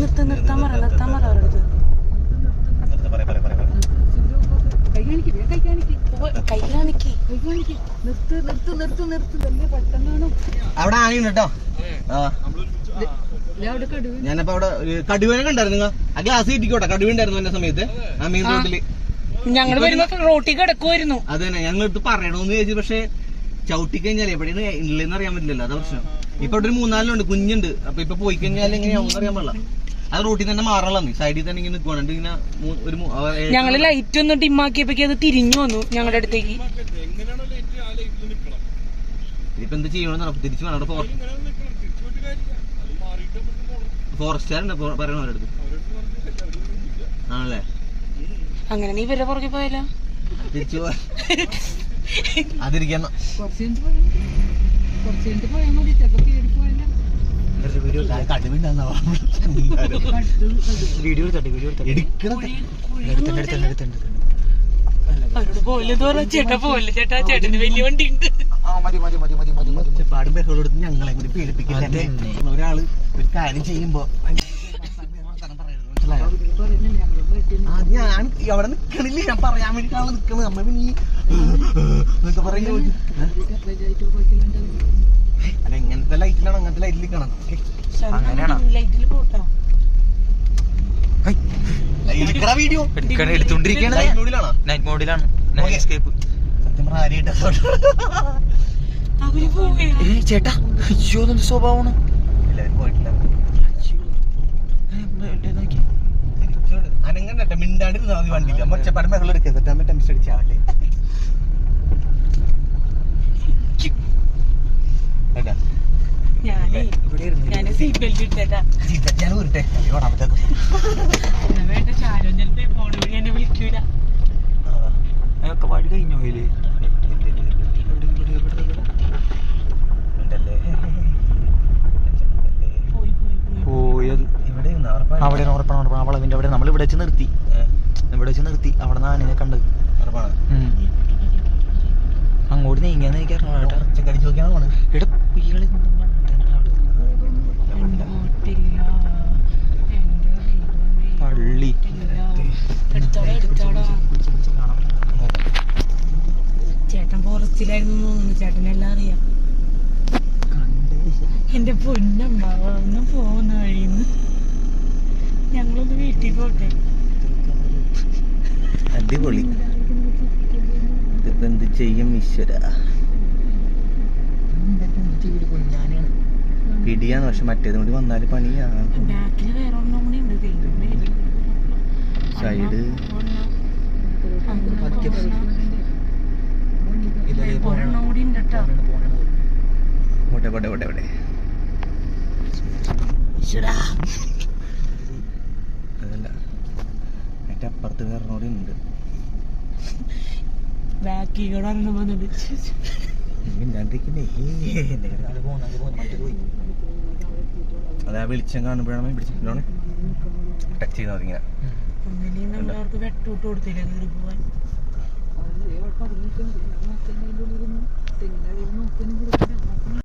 നിർത്ത് നിർത്ത് നിർത്താൻ പറ നിർത്താൻ പറ അവരടുത്ത് അവിടെ ആനയുണ്ട് കേട്ടോ അവിടെ ഞാനപ്പോ അവിടെ കടുവനൊക്കെ ഉണ്ടായിരുന്നു. ആ ഗ്ലാസ് കിട്ടിക്കോട്ടെ കടുവ ഉണ്ടായിരുന്നു എന്റെ സമയത്ത്. ആ മെയിൻ റോഡിൽ ഞങ്ങൾ വരുമ്പോ റോട്ടിൽ കിടക്കുമായിരുന്നു അത് തന്നെ. ഞങ്ങൾ എടുത്ത് പറയണോന്ന് ചോദിച്ചു പക്ഷെ ചവിട്ടി കഴിഞ്ഞാൽ എവിടെയാണ് ഇല്ലെന്ന് അറിയാൻ പറ്റില്ലല്ലോ. അതാ പ്രശ്നം. ഇപ്പൊ ഇവിടെ ഒരു മൂന്നാലിനുണ്ട് കുഞ്ഞുണ്ട്. അപ്പൊ ഇപ്പൊ പോയി കഴിഞ്ഞാൽ എങ്ങനെയാവും അറിയാൻ പാടില്ല. അത് റോട്ടിൽ തന്നെ മാറണം സൈഡിൽ തന്നെ ഇങ്ങനെ നിൽക്കുവാണ് ഇങ്ങനെ ഒരു ഞങ്ങൾ ലൈറ്റ് ഒന്ന് ഡിമ്മാക്കിയപ്പോഴേക്ക് അത് തിരിഞ്ഞു വന്നു ഞങ്ങളുടെ അടുത്തേക്ക്. ഇതിപ്പോ എന്ത് ചെയ്യണമെന്ന് തിരിച്ചു വേണം. ഫോറസ്റ്റുകാരുണ്ട് പറയണ അവരുടെ അടുത്ത് ആണല്ലേ? അങ്ങനെ നീ വരെ പുറകെ പോയാലോ തിരിച്ചു അതിരിക്കണം. കുറച്ച് കഴിഞ്ഞിട്ട് പോയാൽ മതി. ചെറുപ്പം കയറി പോയാലോ വീഡിയോ എടുക്കണം അവരോട് പോലെന്ന് പറഞ്ഞ ചേട്ടാ പോലെ ചേട്ടാ ചേട്ടന് വലിയ വണ്ടി ഉണ്ട് പാടും ബഹളോട് ഞങ്ങളെ കൂടി പേടിപ്പിക്കില്ല ഒരാൾ ഒരു കാര്യം ചെയ്യുമ്പോ ഞാൻ അവിടെ നിക്കണില്ല ഞാൻ പറയാൻ വേണ്ടിട്ടാണ് നിക്കണത് നമ്മ പിന്നെ എന്നൊക്കെ പറയുന്നത് അല്ല ലൈറ്റിലാണ് അങ്ങനത്തെ ലൈറ്റിൽ നിൽക്കണം ലൈറ്റിൽ പോട്ടോ. വീഡിയോ എടുത്തോണ്ടിരിക്കുകയാണ് നൈറ്റ് മോഡിലാണ്. എസ്കേപ്പ് സത്യം പറഞ്ഞ ചേട്ടാ. അയ്യോ സ്വഭാവമാണ്? അനങ്ങണ്ട മിണ്ടാണ്ടിരുന്നാ മതി വണ്ടിയില്ല മൊച്ചപ്പാടും ബഹളം എടുക്കരുത് അമ്മ ടെൻഷൻ അടിച്ചാവല്ലേ കേട്ടാ ഞാനേ ഇവിടെ ഇരുന്ന് ഞാൻ സീറ്റ് ബെൽറ്റ് ഇട്ടേട്ടാ ചീത്ത ഞാൻ ഊരിട്ടെ. ഓടാൻ പറ്റാത്ത എന്നാ വേണ്ട ചാരോ ചിലപ്പോ ഫോൺ വഴി എന്നെ വിളിക്കൂല. അതൊക്കെ പാടി കഴിഞ്ഞോ അതിൽ? പോയത്. അവിടെ ഉറപ്പാണ് ഉറപ്പാണ് ആ വളവിന്റെ അവിടെ നമ്മൾ ഇവിടെ വെച്ച് നിർത്തി. ഇവിടെ വെച്ച് നിർത്തി. അവിടെ നിന്ന് ആനയെ കണ്ട്. അങ്ങോട്ട് നീങ്ങിയാന്ന് എനിക്ക് അറിഞ്ഞൂടാ കേട്ടോ. തോന്നുന്നു. ചേട്ടനെല്ലാം അറിയാം. എന്റെ പൊന്നമ്മ ഒന്ന് പോകുന്ന വഴിന്ന് ഞങ്ങളൊന്ന് വീട്ടിൽ പോട്ടെ. അടിപൊളി. എന്ത് ചെയ്യും ഈശ്വര? പിടിയാണ് പക്ഷെ മറ്റേതും കൂടി വന്നാൽ പണിയാണ് സൈഡ്. ഒരെണ്ണം കൂടി ഉണ്ട് കേട്ടോ പോട്ടെ പോട്ടെ പോട്ടെ ഈശ്വരാ. അതല്ല അതിന്റെ അപ്പുറത്ത് വേറെ കൂടി ഉണ്ട്. അതാ വെളിച്ചം കാണുമ്പോഴാണ് പിടിച്ചിട്ടുണ്ടോണേ ടച്ച് ചെയ്ത് വെട്ടൂട്ട് കൊടുത്തില്ല